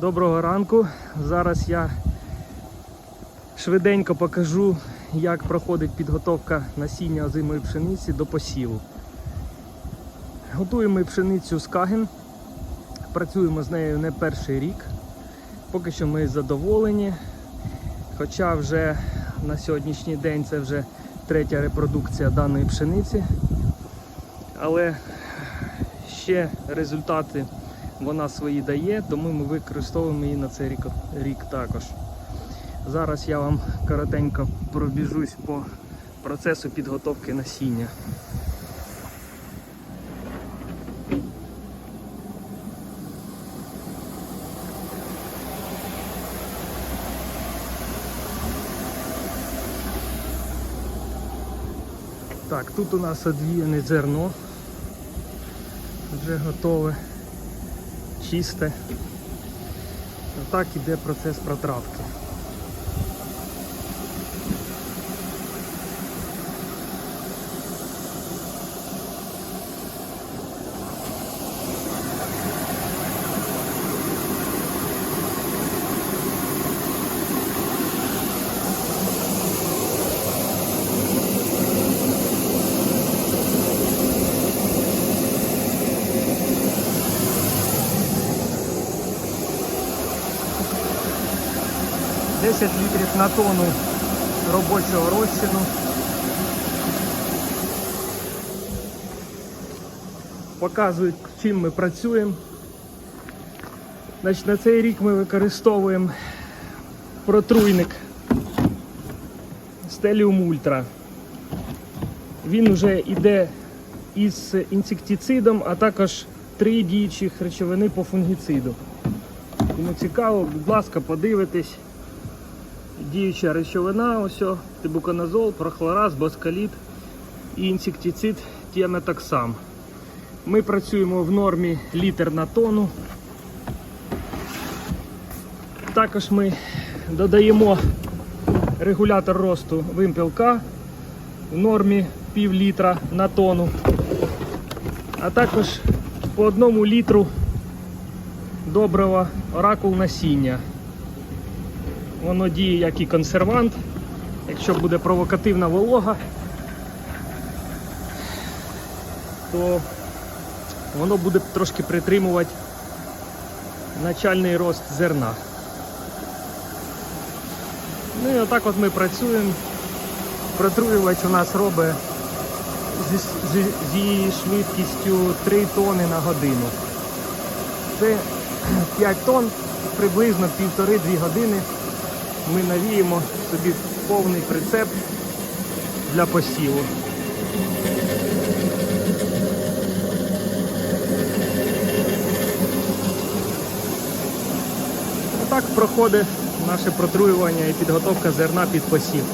Доброго ранку. Зараз я швиденько покажу, як проходить підготовка насіння озимої пшениці до посіву. Готуємо пшеницю з каген. Працюємо з нею не перший рік. Поки що ми задоволені. Хоча вже на сьогоднішній день це вже третя репродукція даної пшениці. Але ще результати вона свої дає, тому ми використовуємо її на цей рік, рік також. Зараз я вам коротенько пробіжусь по процесу підготовки насіння. Так, тут у нас одвіяне зерно. Вже готове, чисте. Так іде процес протравки. – 10 літрів на тонну робочого розчину. Показують, чим ми працюємо. Значить, на цей рік ми використовуємо протруйник Stellium Ultra. Він вже йде із інсектицидом, а також три діючих речовини по фунгіциду. Кому цікаво, будь ласка, подивитесь. Діюча речовина, ось, о, тибуконазол, прохлораз, боскаліт і інсектицид тіаметоксам. Ми працюємо в нормі літр на тонну. Також ми додаємо регулятор росту вимпілка в нормі пів літра на тонну. А також по одному літру доброго оракул насіння. Воно діє як і консервант. Якщо буде провокативна волога, то воно буде трошки притримувати начальний рост зерна. Ну і отак от ми працюємо. Протруювач у нас робить зі, зі, зі швидкістю 3 тони на годину. Це 5 тонн, приблизно 1,5-2 години ми навіємо собі повний прицеп для посіву. Отак проходить наше протруювання і підготовка зерна під посів.